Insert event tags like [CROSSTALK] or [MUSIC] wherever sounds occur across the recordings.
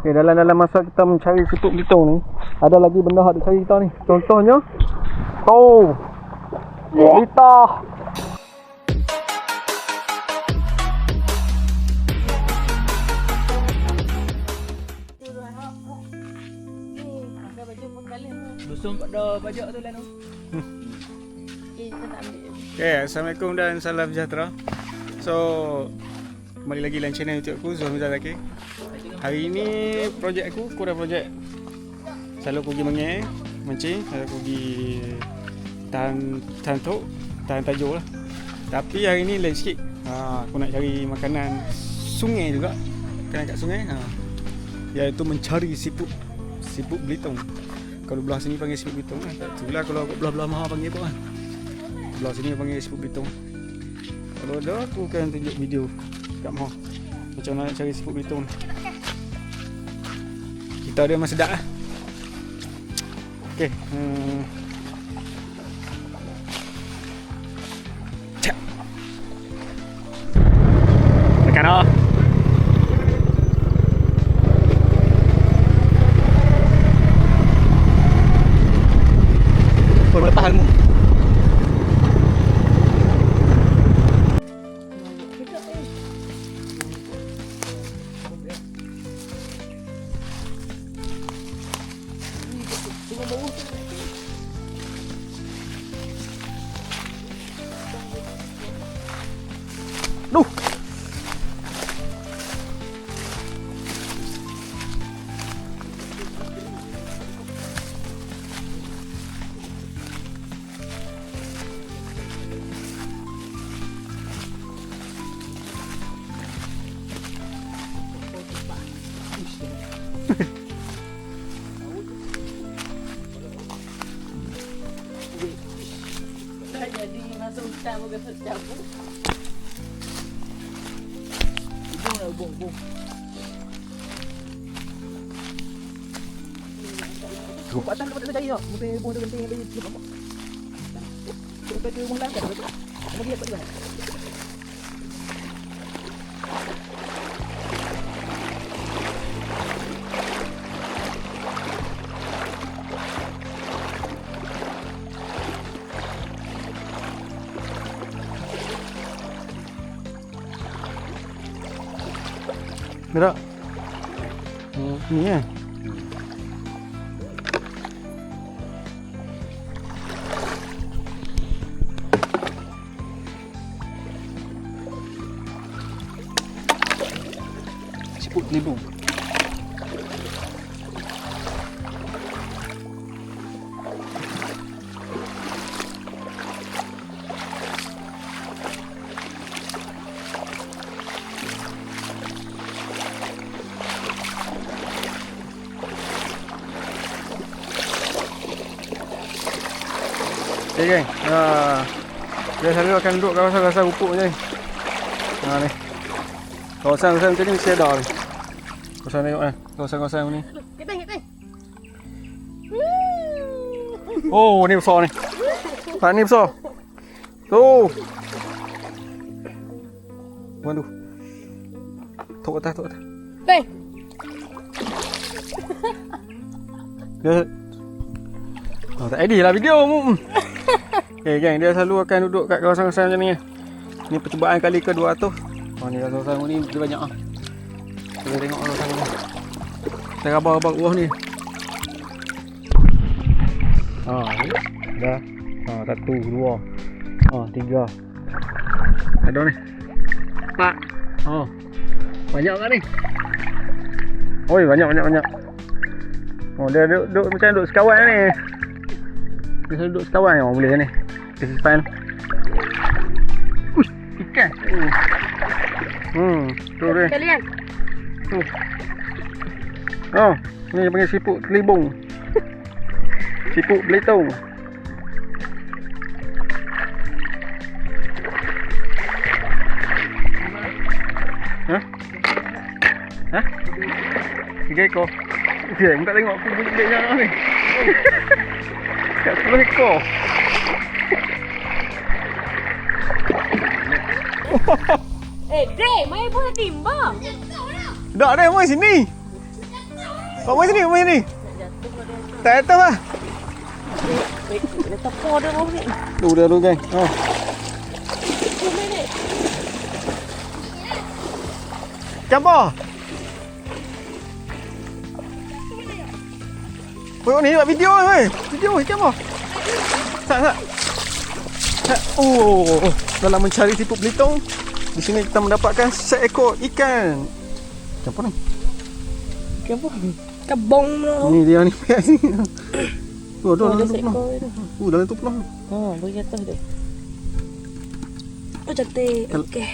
Okay, dalam-dalam masa kita mencari siput belitung ni, ada lagi benda yang cari kita ni. Contohnya, oh, Lita. Dusung pada bajak tu lah tu. Okay, Assalamualaikum dan salam sejahtera. So, kembali lagi dalam channel YouTube aku, Mizal Zakir. Hari ni projek aku, aku projek. Selalu aku pergi mengeh, mancing Selalu aku pergi tahan tok, tahan tajuk lah. Tapi hari ni lain sikit. Ha, Aku nak cari makanan sungai juga. Makanan kat sungai ha. Iaitu mencari siput Siput belitung. Kalau belah sini panggil siput belitung lah. Tak lah kalau belah-belah maha panggil apa kan Belah sini panggil siput belitung. Kalau ada aku akan tunjuk video kat maha. Macam mana nak cari siput belitung. ni kita ada memang sedap lah Okay hmm. Duh Dah jadi masuk hutan pun kena cabut. Hubung hubung, hubung. Cukup. Patah dapat tak cari tak? Mungkin hubung tu penting lagi. Cukup apa? Cukup kata hubung langgar tak? Kamu dia apa Gerak hmm, Ni eh? Siput telibung Okay geng ha. Dia selalu akan duduk kawasan-kawasan rupuk je Ha ni Kawasan-kawasan macam ni mesti ada ni Kawasan tengok eh Kawasan-kawasan ni Kita kita. Oh ni besar ni Pak ni besar Tu Waduh Tok atas tok atas Teh. Dia Oh, tak edit lah video mu. Okay geng, dia selalu akan duduk kat kawasan-kawasan macam ni. Ni percubaan kali ke 200. Oh ni kawasan ni dia banyak ah. Kita tengok kawasan ni. Kita rabak-rabak buah ni. Ha, ni. Dah. Ha, satu, dua. Ha, tiga. Ada ni. Empat. Oh. Banyak kan ni? Oi, banyak banyak banyak. Oh, dia duduk, duduk macam duduk sekawan ni. Dia selalu duduk sekawan yang orang boleh ni. Dia simpan. Uish, ikan. Uh. Hmm, tu dia. Kalian. Oh, ni panggil siput telibung. siput belitung. Hah? Tiga ekor. Dia tak tengok aku bulik-buliknya ni. [LAUGHS] Kat 10 ekor. Eh, Dre, mai pun timba. Tak ada mai sini. Bawa main sini, main sini. Tak jatuh lah. Dia tepuk dia bawah ni. Tu dah tu geng. Oh. Ni. Campur. Woi, ni buat video ni, woi. Video woi, campur. Sat, sat. Oh, dalam mencari tipu Belitung, di sini kita mendapatkan seekor ikan. Campur ni. Kenapa? Kebong tu. Ni dia ni pihak sini. Oh, Oh, dah ada dalam tu penuh. tu. Oh, dalam tu penuh. Oh, boleh jatuh dia. Oh, cantik. Kal- Okey.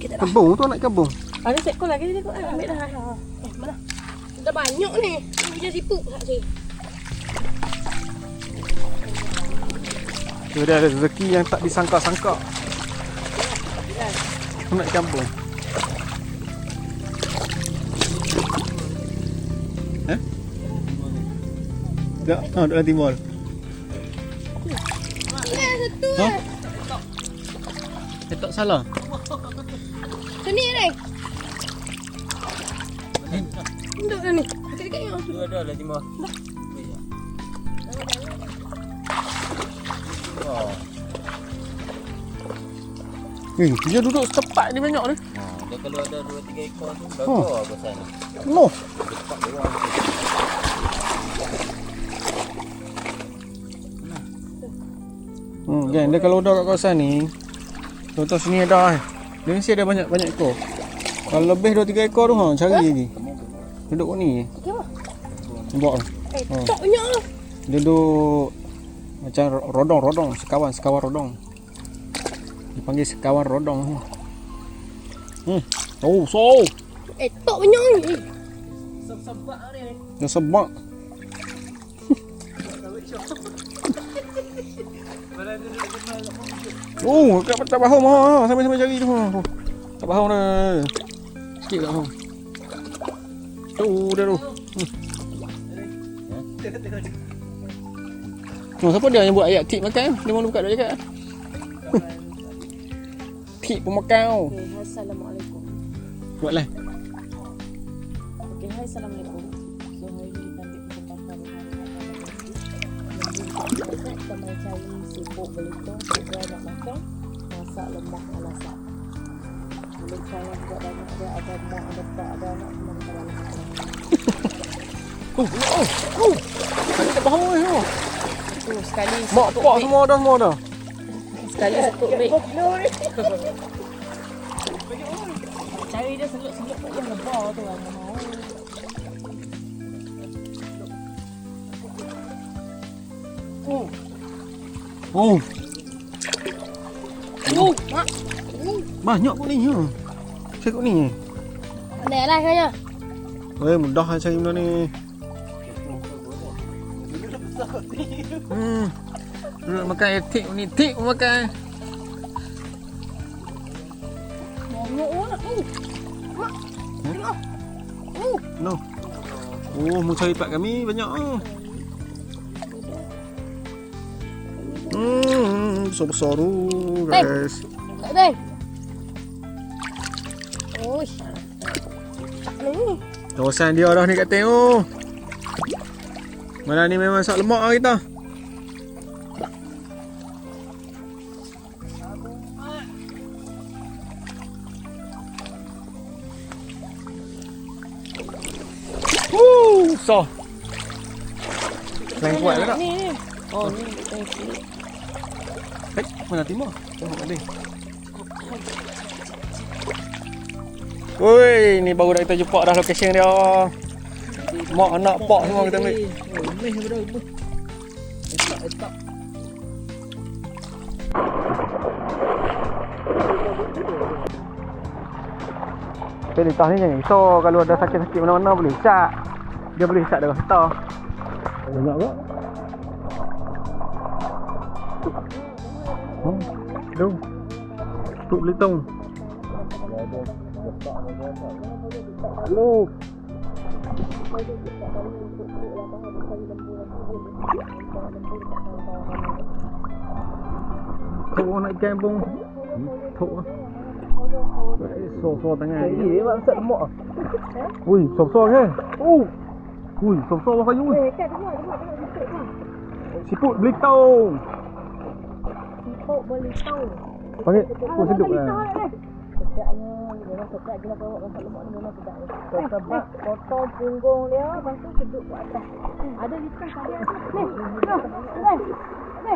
Kita dah. Kebun tu nak kebun. Ada seekor lagi ni kau ambil dah. Eh, mana? Dah banyak ni. Punya siput tak sih. Dia ada rezeki yang tak disangka-sangka. Aku nak campur. Eh? Tak, ha, dalam timur. Ha? Eh, tak salah. Sini ni. Duduk dah ni. Dekat-dekat ni. Dua dah lah timah. Eh, dia duduk setepat ni banyak ni. Ha, dia kalau ada dua tiga ekor tu Oh. bagus aku sana. No. Cepat dia orang. Hmm, kan dia kalau duduk kat kawasan ni, contoh sini ada eh. Dia mesti ada banyak-banyak ekor. Kalau lebih 2 3 ekor tu ha, cari lagi. Duduk kat ni. Apa? Nampak ni. Eh, tak banyak lah. Dia duduk macam rodong-rodong, sekawan, sekawan rodong. Dipanggil sekawan rodong. Hmm. Oh, so. Eh, tak banyak ni. Sebab ni. Dia sebab. Oh, kat tak faham ha. Sampai-sampai cari tu ha. Tak faham dah. Sikit tak faham. Tu dia tu. Hmm. [LAUGHS] Oh, siapa dia yang buat ayat tip makan? Dia mahu buka dia cakap. Tip pemakan. Okay, hai, Assalamualaikum. Buatlah. Okay, hai, Assalamualaikum. So, hari ni kita ambil kesempatan dengan kita mau cari siput belitung Kita nak makan Masak lemak alasak Boleh cara buat banyak dia Ada mak, ada tak, ada anak Semua kita makan Oh, oh, oh. Tadi tak ni. Oh. Tu, sekali Mak pak semua dah semua dah. Sekali sekut beg Cari dia seluk-seluk kat yang lebar tu lah mau Oh, Oh, mak banyak kot ni. Ha. Saya kot ni. Pandai lah kayaknya Eh, mudah cari benda ni. Makan etik ni. Tik pun makan. Oh, mak Tengok Oh, No. Oh, mu cari part kami banyak ah. Hmm, besar-besar tu guys. tak ada ni Kawasan dia dah ni kat tengok. Mana ni memang sak lemak lah kita. Lain kuat ke tak? Ni ni Oh ni Thank you Eh, mana timur? Tengok kat dia. Woi, ni baru dah kita jumpa dah location dia. Mak anak pak semua kita ambil. Oh, meh daripada apa? Etak, etak. Pilih tah ni jangan risau kalau ada sakit-sakit mana-mana boleh hisap. Dia boleh hisap darah kita. Banyak ke? Hmm. Tu. Tu belitung. Lu. Thụ nak ikan bung. Thụ. Suar-suar tangan. Eh, mak besar lemak ah. Ui, besar-besar ke? Oh. Ui, besar-besar bawah kayu. Eh, kan tengok, tengok, tengok siput tu. Siput belitong. Siput boleh tahu. Panggil siput seduk lah. Sedapnya, memang sedap gila kau masak lemak ni memang sedap. Eh, sebab potong punggung dia, lepas tu sedut kat atas. Ada lipas tadi ada. Ni, ni, ni. Ni,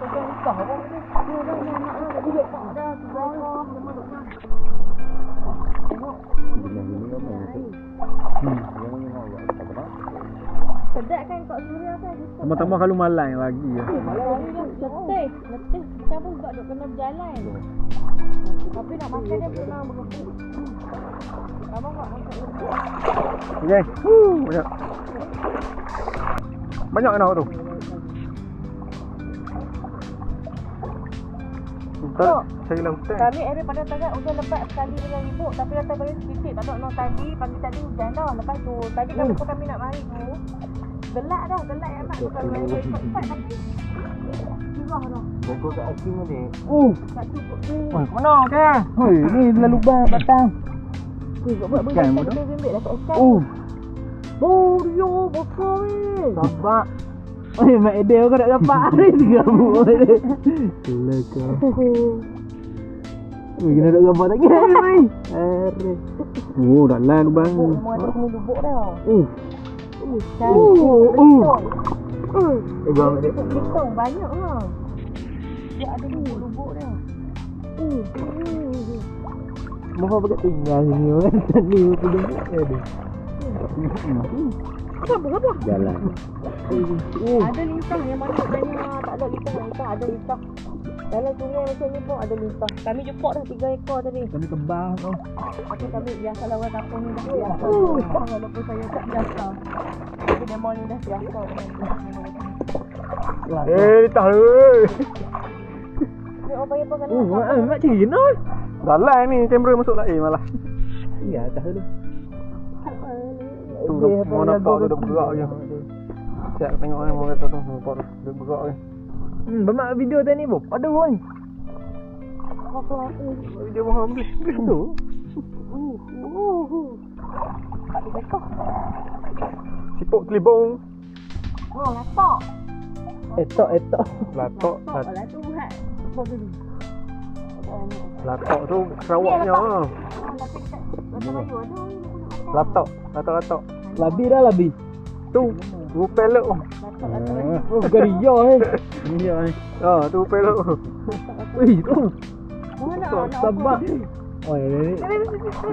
potong lipas apa ni? Ni dah ni anak dah tadi lepak dah. Tiga ekor, memang duk dah. Tengok. Sedap kan kat suria kan? Tambah-tambah kalau malang lagi ya. Letih, letih. Kita pun sebab duk kena berjalan. Tapi nak makan dia pernah berkepuk. Abang tak makan dia. Okey. Huh, banyak. Banyak nak tu. Bentar, cari lah hutan. Kami area pada tagat hujan lebat sekali dengan ibu tapi datang balik sedikit tak nak tadi pagi tadi hujan dah lepas tu tadi kami pun kami nak mari tu gelak dah gelak yang mak tu kalau main main cepat tapi curah dah Jago kat asing ni. Uh, tak cukup tu oi, mana ke? Hoi, ni lalu bang batang. tu buat buat Ikan buat bodoh. tak bimbit dah kat ikan Uh, Oh, dia besar ni. Sabak. Eh, mak Edel kau nak dapat hari tiga buah ni. Gila kau. Wih, kena duk gambar lagi. Wih. Are. oh, dah lain tu bang. lubuk semua ada semua lubuk dah Uh, kan Uh, uh. uh Eh, bang Edel. Lubuk banyak lah dia ada lubuk-lubuk dia uh Mau pakai tinggal sini orang tadi aku dengar ada. apa apa Jalan. oh. Ada lintah yang mana tanya tak ada lintah ada lintah. Dalam sungai macam ni pun ada lintah. Kami jumpa dah tiga ekor tadi. Kami tebal tu. Tapi kami biasa lah orang kampung ni dah biasa. Uh. Walaupun saya tak biasa. Tapi demo ni dah biasa. Eh, ditah oi. Ni orang panggil apa kan? Oh, mak mak cari. Dah lain ni kamera masuk lain malah. Ya, dah dulu. Tu mau nampak tu dah bergerak je. Siap tengok ni mau kata tu nampak tu dia bergerak je. Hmm, bermak video tadi bu. Ada pun. Apa aku? Dia mau ambil. Tu. Uh, uh. Siput kelibong. Oh, latok. Etok etok. Latok, Latok tu buat. Apa dulu? latok tu Sarawaknya. Ah, ada. Latok, latok latok. Labi dah labi. Tu, tu pelok. Latok lagi. Oh, bukan dia eh. Ni dia ni. Ah, tu pelok. Wih, tu. Mana nak? nak Sabak. apa? Oh, ini.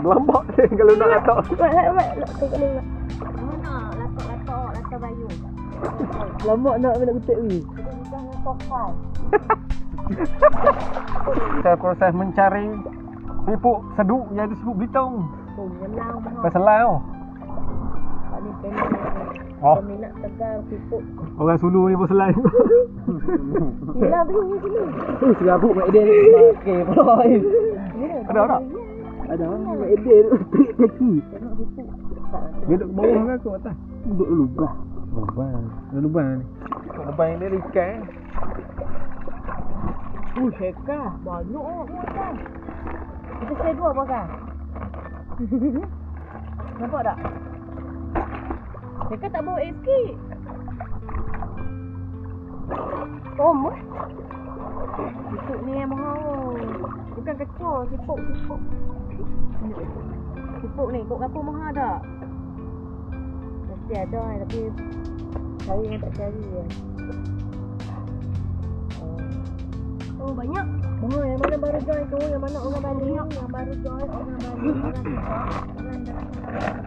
Berlambak dia kalau nak latok. Wait, wait, wait. Tengok ni. Mana? Latok-latok. Latok bayu. Lama nak nak kutik ni. Kita. Saya proses mencari siput seduk iaitu siput belitung. Oh, menang. Pasal tau. Tak ni peminat. Oh. Peminat tegar siput. Orang Sulu [LAUGHS] ni pun selai. Hilang tu ni sini. Tu serabut mak Edel ni. Okey, boy. Ada ada. Ada mak Edel tu kaki. Tak. Dia duduk bawah ke aku atas? Duduk lubang. Lubang. Ada lubang ni. Lubang ni dia ikan. eh. Uh, syekah. Banyak oh, kan. Kita share dua apa kan? [LAUGHS] Nampak tak? Syekah tak bawa air sikit. Oh, mu. Siput ni yang mahal. Bukan kecil, siput, siput. Siput ni, kok kapur mahal tak? Mesti ada eh, tapi cari yang tak cari je. Oh banyak. Oh yang mana baru join tu, yang mana orang Bali, yang baru join orang Bali, orang dah [LAUGHS]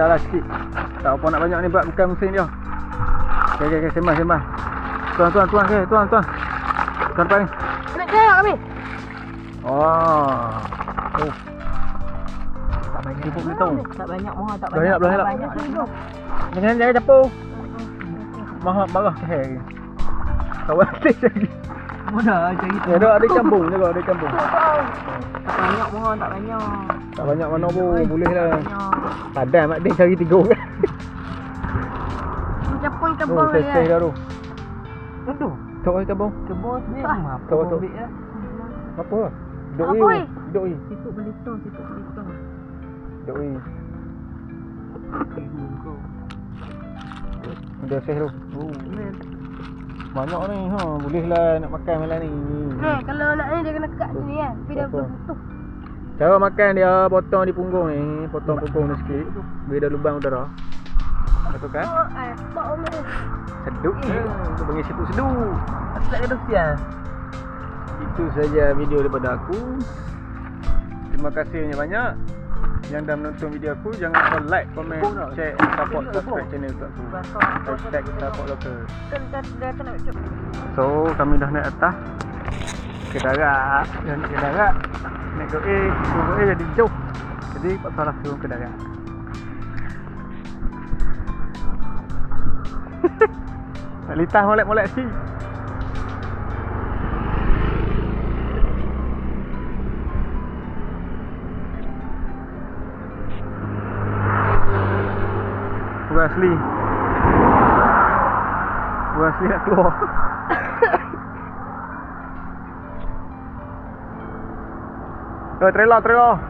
Ada lah sikit. Tak apa nak banyak ni buat bukan mesin dia. Okay, okay, okay. Sembah, sembah. Tuan, tuan, tuan. Okay, tuan, tuan. Tuan depan ni. Nak jarak kami. Oh. Oh. Tak banyak. Cukup kita tahu. Tak banyak mohon [LAUGHS] tak Banyak, banyak. banyak. Banyak tu. Jangan jangan capur. Mahal marah ke. Kawan lagi. Mana cari Ya, ada ada campur je ada campur. Tak banyak mohon tak banyak. Tak banyak mana pun boleh lah. Banyak. Padan mak dia cari tiga orang. Macam pun Oh, kebun test test dia. dah tu. Aduh, Tok ai campur. kebun sini. Ah. Apa Kau tu. ambil ya? Apa? Duk Apa, i. oi? Duk i. Situ belitung, situ belitung. Duk i. Ibu kau. Udah seh tu. Oh. Banyak ni ha. Boleh lah nak makan malam ni. Ni, kalau nak ni dia kena kat sini kan. Tapi dah Betul. Cara makan dia potong di punggung ni, potong punggung ni sikit. Dah lubang udara. Betul kan? Oh, eh. Seduk je. Untuk bagi situ seduk. Tak ada sian. Itu saja video daripada aku. Terima kasih banyak-banyak yang dah menonton video aku. Jangan lupa like, komen, share, support, subscribe channel untuk aku. Hashtag support local. Kan kena cuk. So kami dah naik atas ke darat Dan naik ke A Turun A jadi jauh. Jadi tak salah turun ke darat. [LAUGHS] Nak litah molek-molek si. Bukan asli. Bukan asli nak keluar [LAUGHS] Lo de tres lados, tres.